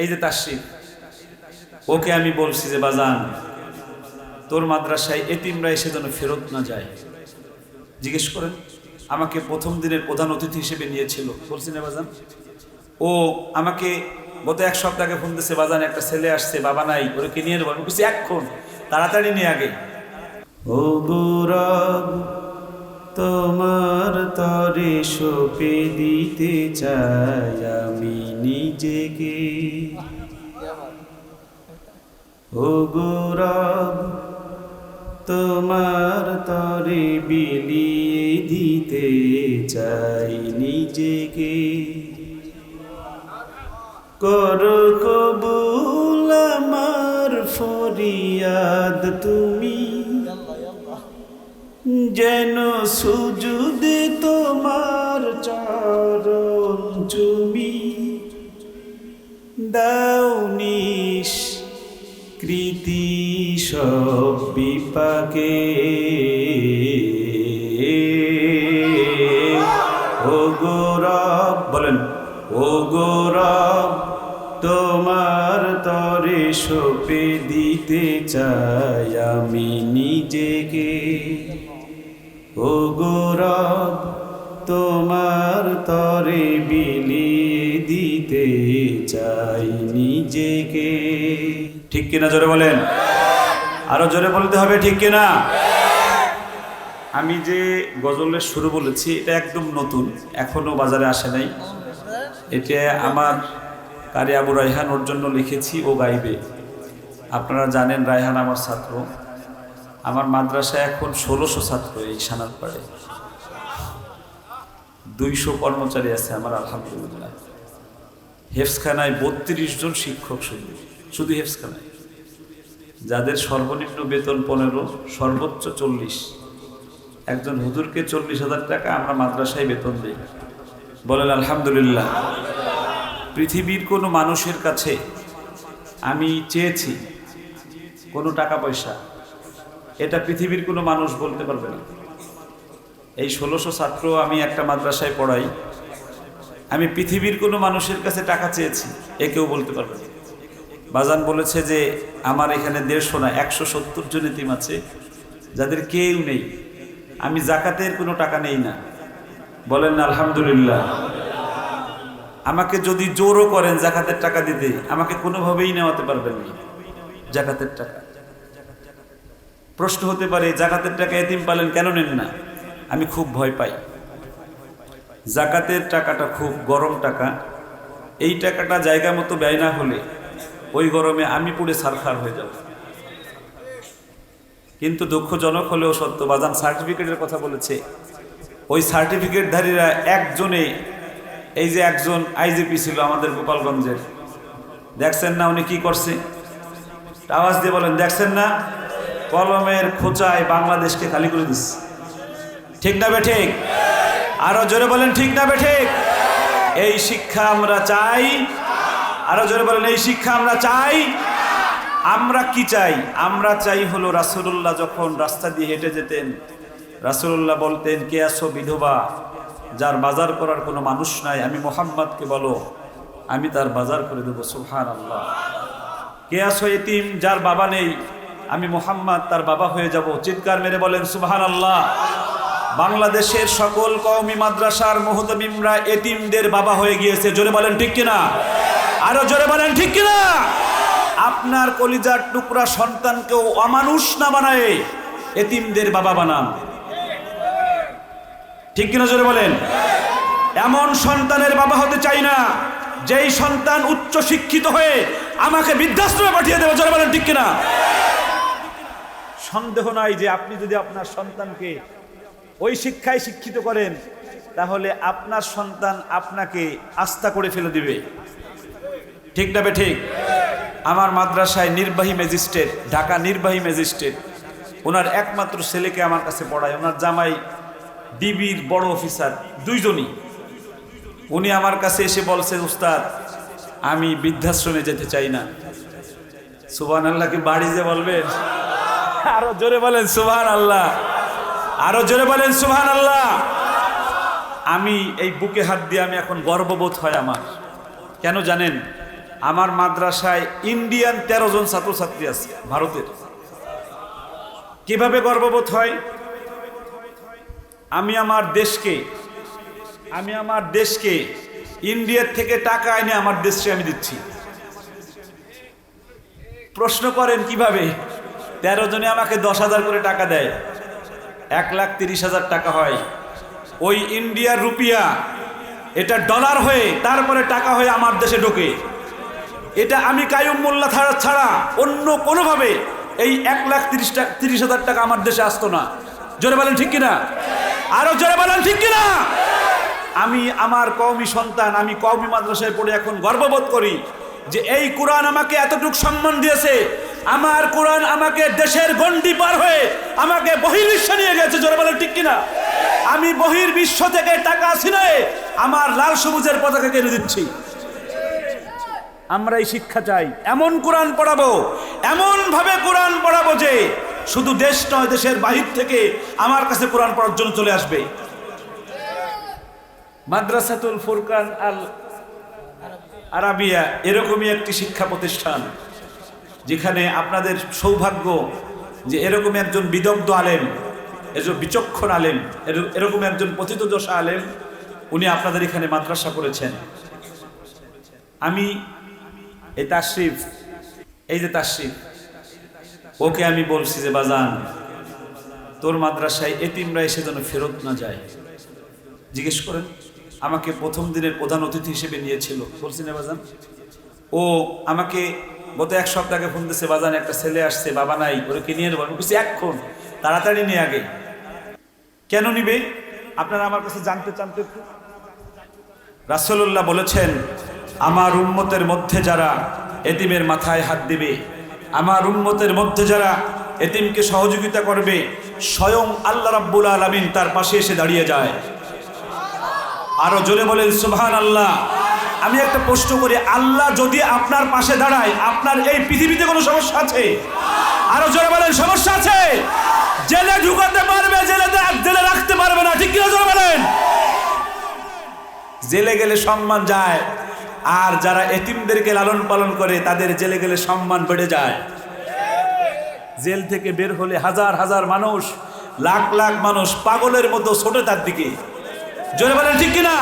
এই যে তাসিফ ওকে আমি বলছি যে, বাজান, তোর মাদ্রাসায় এতিমরা এসে যেন ফেরত না যায়। জিজ্ঞেস করেন, আমাকে প্রথম দিনের প্রধান অতিথি হিসেবে নিয়েছিল। বলছি, না, বাজান। ও আমাকে গত এক সপ্তাহ ফোন দিচ্ছে বাজান, একটা ছেলে আসছে, বাবা নাই ওরকে নিয়ে নেব? বলছি এখন তাড়াতাড়ি নিয়ে আগে। ও গৌরব তোমার তরে সপে দিতে চাই আমি নিজেকে। ও গৌরব তোমার তরে বিলিয়ে দিতে চাই নিজেকে। কর কবুল আমার ফরিয়াদ তুমি যেন সুজুদে তোমার চরণ চুমি দাউনিস কৃতি সব বিপাকে। ও গৌরব বলেন, ও গৌরব তোমার তরে সপে দিতে চাই আমি নিজেকে। ও গৌরব তোমার তরে বিলিয়ে দিতে চাই নিজেকে। ঠিক কিনা জোরে বলেন? আরও জোরে বলতে হবে ঠিক কিনা? আমি যে গজলের শুরু বলেছি, এটা একদম নতুন, এখনও বাজারে আসে নাই। এটা আমার কারি আবু রায়হান ওর জন্য লিখেছি ও গাইবে। আপনারা জানেন রায়হান আমার ছাত্র। আমার মাদ্রাসায় এখন ষোলোশো ছাত্র এই সানার সানারপাড়ে দুইশো কর্মচারী আছে আমার, আলহামদুলিল্লাহ। হেফসখানায় বত্রিশ জন শিক্ষক শুধু শুধু হেফসখানায়। যাদের সর্বনিম্ন বেতন পনেরো, সর্বোচ্চ চল্লিশ। একজন হুজুরকে চল্লিশ হাজার টাকা আমরা মাদ্রাসায় বেতন দিই। বলেন, আলহামদুলিল্লাহ। পৃথিবীর কোনো মানুষের কাছে আমি চেয়েছি কোনো টাকা পয়সা এটা পৃথিবীর কোনো মানুষ বলতে পারবে না। এই ষোলোশো ছাত্র আমি একটা মাদ্রাসায় পড়াই। আমি পৃথিবীর কোনো মানুষের কাছে টাকা চেয়েছি, এ কেউ বলতে পারবে না। বাজান বলেছে যে, আমার এখানে দেড়শো না, একশো সত্তর জন এতিম আছে, যাদের কেউ নেই। আমি জাকাতের কোনো টাকা নেই না। বলেন না, আলহামদুলিল্লাহ। আমাকে যদি জোরও করেন জাকাতের টাকা দিতে, আমাকে কোনোভাবেই নেওয়াতে পারবেন না। জাকাতের টাকা। প্রশ্ন হতে পারে, জাকাতের টাকা এতিম পালেন কেন নেন না? আমি খুব ভয় পাই। জাকাতের টাকাটা খুব গরম টাকা। এই টাকাটা জায়গা মতো ব্যয় না হলে ওই গরমে আমি পুড়ে সারখার হয়ে যাব। কিন্তু দুঃখজনক হলেও সত্য, বাজান সার্টিফিকেটের কথা বলেছে। ওই সার্টিফিকেটধারীরা একজনে, এই যে একজন আইজিপি ছিল আমাদের গোপালগঞ্জের, দেখছেন না উনি কি করছে? আওয়াজ দিয়ে বলেন, দেখছেন না? কলমের খোঁচায় বাংলাদেশকে খালি করে দিচ্ছে ঠিক না বে ঠিক? আরও জোরে বলেন, ঠিক না বে ঠিক? এই শিক্ষা আমরা চাই। আরও জোরে বলেন, এই শিক্ষা আমরা চাই। আমরা কি চাই? আমরা চাই হলো রাসুল্লাহ যখন রাস্তা দিয়ে হেঁটে যেতেন রাসুল্লাহ বলতেন, কে আসো বিধবা? যার বাজার করার কোনো মানুষ নাই, আমি মোহাম্মদকে বলো, আমি তার বাজার করে দেবো সুহান আল্লাহ কে আসো এতিম? যার বাবা নেই আমি মোহাম্মদ, তার বাবা হয়ে যাব। চিৎকার মেরে বলেন সুবহান আল্লাহ বাংলাদেশের সকল কওমি মাদ্রাসার মুহতমিমরা এতিমদের বাবা হয়ে গিয়েছে। জোরে বলেন, ঠিক কিনা? আরও জোরে বলেন, ঠিক কিনা? আপনার কলিজার টুকরা সন্তানকেও অমানুষ না বানায়, এতিমদের বাবা বানান। ঠিক কিনা জোরে বলেন? এমন সন্তানের বাবা হতে চাই না, যেই সন্তান উচ্চ শিক্ষিত হয়ে আমাকে বৃদ্ধাশ্রমে পাঠিয়ে দেবে। জোরে বলেন, ঠিক কিনা? সন্দেহ নাই যে আপনি যদি আপনার সন্তানকে ওই শিক্ষায় শিক্ষিত করেন, তাহলে আপনার সন্তান আপনাকে আস্থা করে ফেলে দিবে। ঠিক না ঠিক? আমার মাদ্রাসায় নির্বাহী ম্যাজিস্ট্রেট, ঢাকা নির্বাহী ম্যাজিস্ট্রেট, ওনার একমাত্র ছেলেকে আমার কাছে পড়ায়। ওনার জামাই ডিবির বড় অফিসার, দুইজনই। উনি আমার কাছে এসে বলছে, উস্তাদ, আমি বৃদ্ধাশ্রমে যেতে চাই না। সুবান আল্লাহকে বাড়ি যে বলবেন? আরও জোরে বলেন সুবান আল্লাহ আরও জোরে বলেন সুবহান আল্লাহ আমি এই বুকে হাত দিয়ে আমি এখন গর্ববোধ হয় আমার। কেন জানেন? আমার মাদ্রাসায় ইন্ডিয়ান তেরো জন ছাত্রছাত্রী আছে, ভারতের। কীভাবে গর্ববোধ হয়? আমি আমার দেশকে, আমি আমার দেশকে ইন্ডিয়ার থেকে টাকা এনে আমার দেশকে আমি দিচ্ছি। প্রশ্ন করেন কীভাবে? তেরো জনে আমাকে দশ হাজার করে টাকা দেয়। এক লাখ তিরিশ হাজার টাকা হয়। ওই ইন্ডিয়ার রুপিয়া, এটা ডলার হয়ে তারপরে টাকা হয়ে আমার দেশে ঢোকে। এটা আমি কায়ুম মোল্লা ছাড়া ছাড়া অন্য কোনোভাবে এই এক লাখ তিরিশ টাকা তিরিশ হাজার টাকা আমার দেশে আসতো না। জোরে বলেন ঠিক কিনা? আরও জোরে বলেন ঠিক কিনা? আমি আমার কওমি সন্তান, আমি কওমি মাদ্রাসায় পড়ে এখন গর্ববোধ করি যে এই কোরআন আমাকে এতটুক সম্মান দিয়েছে আমার কোরআন আমাকে দেশের গন্ডি পার হয়ে আমাকে বহির্বিশ্ব নিয়ে গেছে, জোরে বলেন ঠিক কিনা? আমি বহির্বিশ্ব থেকে টাকা ছিনে আমার লাল সবুজের পতাকা কেড়ে দিচ্ছি আমরা এই শিক্ষা চাই, এমন কোরআন পড়াবো এমন ভাবে কোরআন পড়াবো যে শুধু দেশ নয়, দেশের বাহির থেকে আমার কাছে কোরআন পড়ার জন্য চলে আসবে। মাদ্রাসাতুল ফুরকান আল আরাবিয়া এরকমই একটি শিক্ষা প্রতিষ্ঠান। যেখানে আপনাদের সৌভাগ্য যে এরকম একজন বিদগ্ধ আলেম একজন বিচক্ষণ আলেম এর- এরকম একজন পতিতদশা আলেম, উনি আপনাদের এখানে মাদ্রাসা করেছেন। আমি এই তাশরিফ, এই যে তাশরিফ, ওকে আমি বলছি যে, বাজান, তোর মাদ্রাসায় এতিমরা এসে যেন ফেরত না যায়। জিজ্ঞেস করেন, আমাকে প্রথম দিনের প্রধান অতিথি হিসেবে নিয়েছিল। বলছি, না বাজান। ও আমাকে গত এক সপ্তাহ ফোন দিচ্ছে বাজান একটা ছেলে আসছে, বাবা নাই ওকে নিয়ে নেব? আমি বলছি এক্ষণ তাড়াতাড়ি নিয়ে আগে। কেন নিবে? আপনারা আমার কাছে জানতে চান তো রাসূলুল্লাহ বলেছেন, আমার উম্মতের মধ্যে যারা এতিমের মাথায় হাত দিবে, আমার উন্মতের মধ্যে যারা এতিমকে সহযোগিতা করবে, স্বয়ং আল্লাহ রাব্বুল আলামিন তার পাশে এসে দাঁড়িয়ে যায়। আরও জোরে বলেন সুবহান আল্লাহ আমি একটা প্রশ্ন করি, আল্লাহ যদি আপনার পাশে দাঁড়ায়, আপনার এই পৃথিবীতে কোনো সমস্যা আছে? আরও জোরে বলেন, সমস্যা আছে? জেলে ঢুকাতে পারবে, জেলে জেলে রাখতে পারবে না, ঠিক কিনা জোরে বলেন? জেলে গেলে সম্মান যায়, আর যারা এতিমদেরকে লালন পালন করে, তাদের জেলে গেলে সম্মান বেড়ে যায়। জেল থেকে বের হলে হাজার হাজার মানুষ, লাখ লাখ মানুষ পাগলের মতো ছোটে তার দিকে। জোরে বলেন, ঠিক কিনা?